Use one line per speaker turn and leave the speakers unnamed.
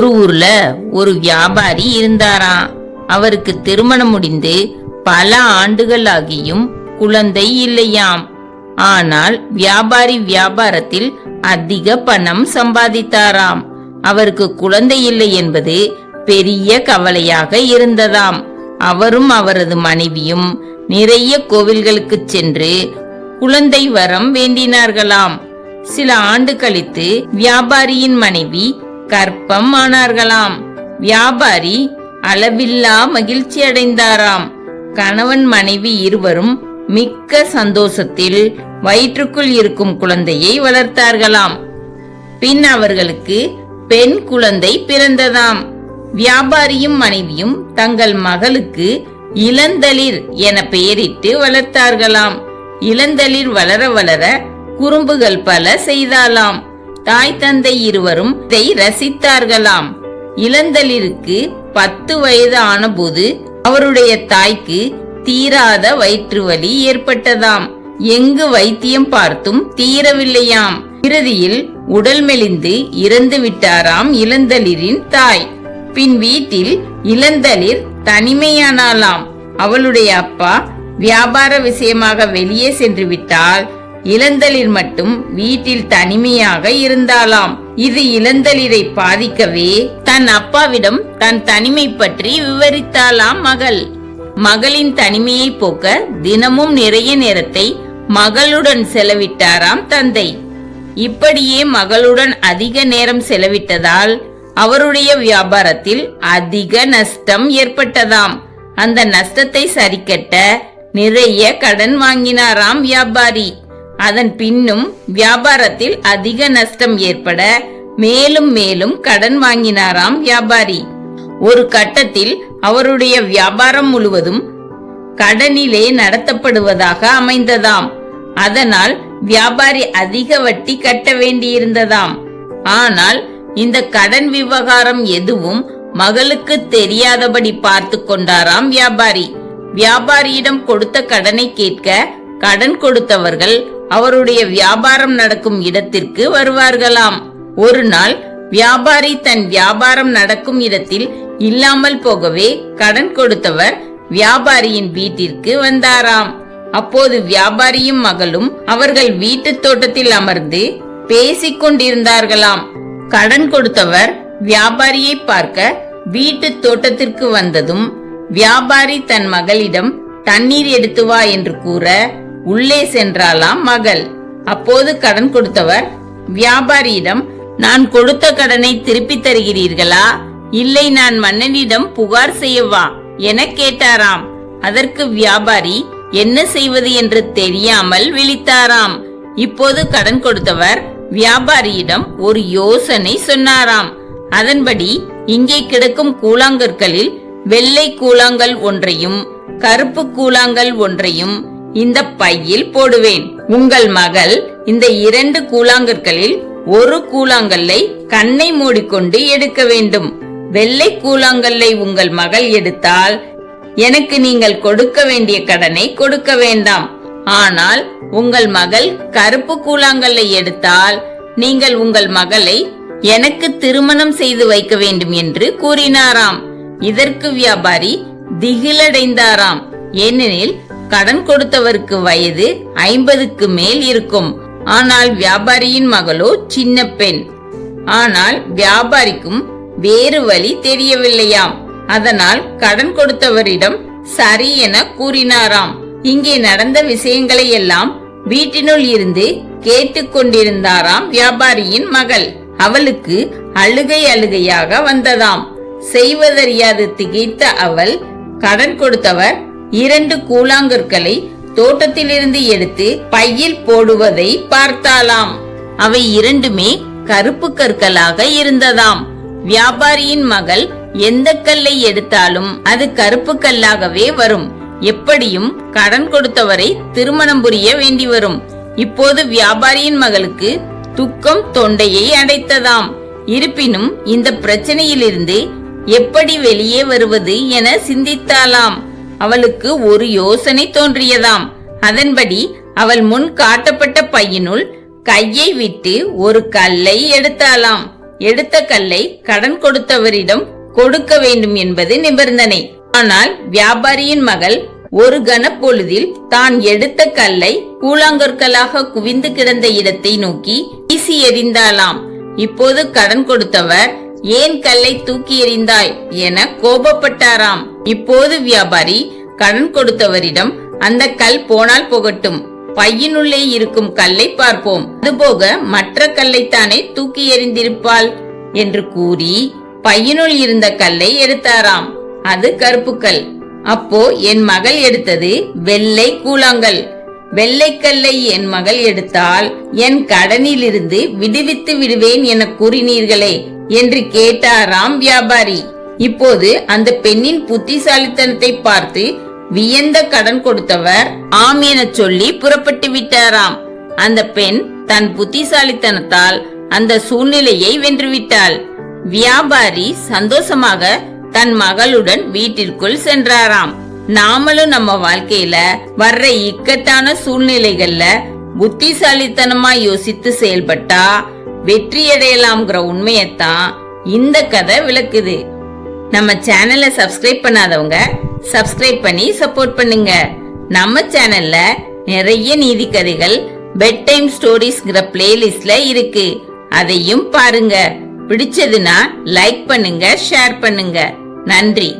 ஒரு ஊர்ல ஒரு வியாபாரி இருந்தாராம். அவருக்கு திருமணம் முடிந்து பல ஆண்டுகள் ஆகியும் குழந்தை இல்லையாம். ஆனால் வியாபாரி வியாபாரத்தில் அதிக பணம் சம்பாதித்தாராம். அவருக்கு குழந்தை இல்லை என்பது பெரிய கவலையாக இருந்ததாம். அவரும் அவரது மனைவியும் நிறைய கோவில்களுக்கு சென்று குழந்தை வரம் வேண்டினார்களாம். சில ஆண்டு கழித்து வியாபாரியின் மனைவி கற்பம் ஆனார்களாம் வியாபாரி அளவில்லா மகிழ்ச்சி அடைந்தாராம் கணவன் மனைவி இருவரும் மிக்க சந்தோஷத்தில் வயிற்றுக்குள் இருக்கும் குழந்தையை வளர்த்தார்களாம். பின் அவர்களுக்கு பெண் குழந்தை பிறந்ததாம். வியாபாரியும் மனைவியும் தங்கள் மகளுக்கு இளந்தளிர் என பெயரிட்டு வளர்த்தார்களாம். இளந்தளிர் வளர வளர குறும்புகள் பல செய்தாலாம் தாய் தந்தை இருவரும் இதை ரசித்தார்களாம். இளந்தளிருக்கு பத்து வயது ஆனபோது அவருடைய தாய்க்கு தீராத வயிற்று வலி ஏற்பட்டதாம். எங்கு வைத்தியம் பார்த்தும் தீரவில்லையாம். இறுதியில் உடல் மெலிந்து இறந்து விட்டாராம் இளந்தளிரின் தாய். பின் வீட்டில் இளந்தளிர் தனிமையானாலாம் அவளுடைய அப்பா வியாபார விஷயமாக வெளியே சென்று விட்டால் இளந்தளிர் மட்டும் வீட்டில் தனிமையாக இருந்தாலாம் இது இளந்தளிரை பாதிக்கவே தன் அப்பாவிடம் தன் தனிமை பற்றி விவரித்தாளாம் மகள். மகளின் தனிமையை போக்க தினமும் நிறைய நேரத்தை மகளுடன் செலவிட்டாராம் தந்தை. இப்படியே மகளுடன் அதிக நேரம் செலவிட்டதால் அவருடைய வியாபாரத்தில் அதிக நஷ்டம் ஏற்பட்டதாம். அந்த நஷ்டத்தை சரிக்கட்ட நிறைய கடன் வாங்கினாராம் வியாபாரி. அதன் பின்னும் வியாபாரத்தில் அதிக நஷ்டம் ஏற்பட மேலும் மேலும் கடன் வாங்கினாராம் வியாபாரி. ஒரு கட்டத்தில் அவருடைய வியாபாரம் முழுவதும் கடனிலே நடத்தப்படுவதாக அமைந்ததாம். அதனால் வியாபாரி அதிக வட்டி கட்ட வேண்டியிருந்ததாம். ஆனால் இந்த கடன் விவகாரம் எதுவும் மகளுக்கு தெரியாதபடி பார்த்து கொண்டாராம் வியாபாரி. வியாபாரியிடம் கொடுத்த கடனை கேட்க கடன் கொடுத்தவர்கள் அவருடைய வியாபாரம் நடக்கும் இடத்திற்கு வருவார்களாம். ஒரு நாள் வியாபாரி தன் வியாபாரம் நடக்கும் இடத்தில் இல்லாமல் போகவே கடன் கொடுத்தவர் வியாபாரியின் வீட்டிற்கு வந்தாராம். அப்போது வியாபாரியும் மகளும் அவர்கள் வீட்டு தோட்டத்தில் அமர்ந்து பேசிக் கொண்டிருந்தார்களாம். கடன் கொடுத்தவர் வியாபாரியை பார்க்க வீட்டு தோட்டத்திற்கு வந்ததும் வியாபாரி தன் மகளிடம் தண்ணீர் எடுத்து வா என்று கூற உள்ளே சென்றாலாம் மகள். அப்போது கடன் கொடுத்தவர் வியாபாரியிடம் நான் கொடுத்த கடனை திருப்பி தருகிறீர்களா? இல்லை நான் மன்னனிடம் புகார் செய்யவா? என கேட்டாராம். அதற்கு வியாபாரி என்ன செய்வது என்று தெரியாமல் விழித்தாராம். இப்போது கடன் கொடுத்தவர் வியாபாரியிடம் ஒரு யோசனை சொன்னாராம். அதன்படி இங்கே கிடக்கும் கூழாங்கற்களில் வெள்ளை கூழாங்கல் ஒன்றையும் கருப்பு கூழாங்கல் ஒன்றையும் இந்த பையில் போடுவேன். உங்கள் மகள் இந்த இரண்டு கூழாங்கற்களில் ஒரு கூழாங்கல்லை கண்ணை மூடிக்கொண்டு எடுக்க வேண்டும். வெள்ளை கூழாங்கல்லை உங்கள் மகள் எடுத்தால் எனக்கு நீங்கள் கொடுக்க வேண்டிய கடனை கொடுக்க வேண்டாம். ஆனால் உங்கள் மகள் கருப்பு கூழாங்கல்லை எடுத்தால் நீங்கள் உங்கள் மகளை எனக்கு திருமணம் செய்து வைக்க வேண்டும் என்று கூறினாராம். இதற்கு வியாபாரி திகிலடைந்தாராம். ஏனெனில் கடன் கொடுத்தவருக்கு வயது ஐம்பதுக்கு மேல் இருக்கும். ஆனால் வியாபாரியின் மகளோ சின்ன பெண். ஆனால் வியாபாரிக்கும் வேறு வழி தெரியவில்லையாம். அதனால் கடன் கொடுத்தவரிடம் சரி என கூறினாராம். இங்கே நடந்த விஷயங்களை எல்லாம் வீட்டினுள் இருந்து கேட்டுக்கொண்டிருந்தாராம் வியாபாரியின் மகள். அவளுக்கு அழுகை அழுகையாக வந்ததாம். செய்வதறியாது திகைத்த அவள் கடன் கொடுத்தவர் இரண்டு கூழாங்கற்களை தோட்டத்திலிருந்து எடுத்து பையில் போடுவதை பார்த்தாலாம். அவை இரண்டுமே கருப்பு கற்களாக இருந்ததாம். வியாபாரியின் மகள் எந்த கல்லை எடுத்தாலும் அது கருப்பு கல்லாகவே வரும். எப்படியும் கடன் கொடுத்தவரை திருமணம் புரிய வேண்டி வரும். இப்போது வியாபாரியின் மகளுக்கு துக்கம் தொண்டையை அடைத்ததாம். இருப்பினும் இந்த பிரச்சனையிலிருந்து எப்படி வெளியே வருவது என சிந்தித்தாலாம். அவளுக்கு ஒரு யோசனை தோன்றியதாம். அதன்படி அவள் முன் காட்டப்பட்ட பையனுள் கையை விட்டு ஒரு கல்லை எடுத்தாளாம். எடுத்த கல்லை கடன் கொடுத்தவரிடம் கொடுக்க வேண்டும் என்பது நிபந்தனை. ஆனால் வியாபாரியின் மகள் ஒரு கணப்பொழுதில் தான் எடுத்த கல்லை கூழாங்கற்களாக குவிந்து கிடந்த இடத்தை நோக்கி வீசி எறிந்தாலாம் இப்போது கடன் கொடுத்தவர் ஏன் கல்லை தூக்கி எறிந்தாய் என கோபப்பட்டாராம். இப்போது வியாபாரி கடன் கொடுத்தவரிடம் அந்த கல் போனால் போகட்டும். பையினுள்ளே இருக்கும் கல்லை பார்ப்போம். அதுபோக மற்ற கல்லைத்தானே தூக்கி எறிந்திருப்பாள் என்று கூறி பையனுள் இருந்த கல்லை எடுத்தாராம். அது கருப்பு கல். அப்போ என் மகள் எடுத்தது வெள்ளை கூழாங்கல். வெள்ளைக்கல்லை என் மகள் எடுத்தால் என் கடனிலிருந்து விடுவித்து விடுவேன் என கூறினீர்களே. என்று கேட்டாராம் வியாபாரி. இப்போது அந்த பெண்ணின் புத்திசாலித்தனத்தை பார்த்து வியந்த கடன் கொடுத்தவர் ஆம் என சொல்லி புறப்பட்டு விட்டாராம். அந்த பெண் தன் புத்திசாலித்தனத்தால் அந்த சூழ்நிலையை வென்றுவிட்டாள். வியாபாரி சந்தோஷமாக தன் மகளுடன் வீட்டிற்குள் சென்றாராம். நாமளும் நம்ம வாழ்க்கையில வர்ற இக்கட்டான சூழ்நிலைகள்ல புத்திசாலித்தனமா யோசித்து செயல்பட்டா வெற்றி அடையலாம்ங்கிற உண்மையத்தான் இந்த கதை விளக்குது. நம்ம சேனலை சப்ஸ்கிரைப் பண்ணாதவங்க சப்ஸ்கிரைப் பண்ணி சப்போர்ட் பண்ணுங்க. நம்ம சேனல்ல நிறைய நீதி கதைகள் பெட் டைம் ஸ்டோரிஸ்ங்கிற பிளேலிஸ்ட்ல இருக்கு. அதையும் பாருங்க. பிடிச்சதுன்னா லைக் பண்ணுங்க ஷேர் பண்ணுங்க. நன்றி.